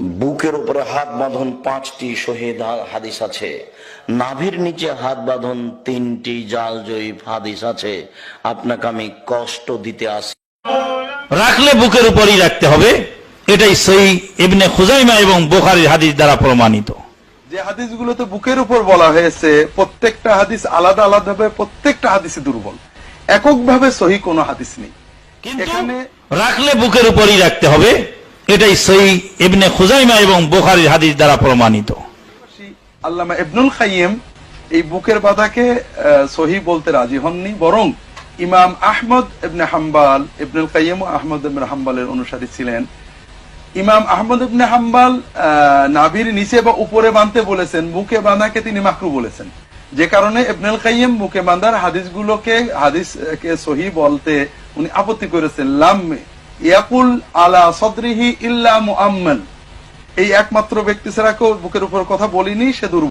বুকের উপরে হাত বাঁধন পাঁচটি শহীদ হাদিস আছে। নাভির নিচে হাত বাঁধন তিনটি জাল জয়ীফ হাদিস আছে। আপনাকে আমি কষ্ট দিতে আসি। রাখলে বুকের উপরই রাখতে হবে। এটাই সই ইবনে খুজাইমা এবং বোখারির হাদিস দ্বারা প্রমাণিত। যে হাদিসগুলোতে বুকের উপর বলা হয়েছে প্রত্যেকটা হাদিস আলাদা আলাদা ভাবে প্রত্যেকটা হাদিসই দুর্বল। এককভাবে সহি কোনো হাদিস নেই। কিন্তু রাখলে বুকের উপরই রাখতে হবে। এটাই সই ইবনে খুজাইমা এবং বোখারির হাদিস দ্বারা প্রমাণিত। আল্লামা ইবনুল খাইয়েম এই বুকের বাধাকে সহি বলতে রাজি হননি, বরং ইমাম আহমদ ইবনে হাম্বাল, ইবনুল কাইম ও আহমদ ইবনে হাম্বালের অনুসারী ছিলেন। ইমাম আহমদ ইবনে হাম্বাল নাভির নিচে বা উপরে বাঁধতে বলেছেন, বুকে বাঁধাকে তিনি মাকরু বলেছেন। যে কারণে ইবনুল কাইম বুকে বাঁধার হাদিসগুলোকে, হাদিসকে সহি বলতে উনি আপত্তি করেছেন, লাম ইয়াকুল আলা সদরিহি ইল্লা মুআম্মাল। এই একমাত্র ব্যক্তি ছাড়া কেউ বুকের উপর কথা বলিনি, সে দুর্বল।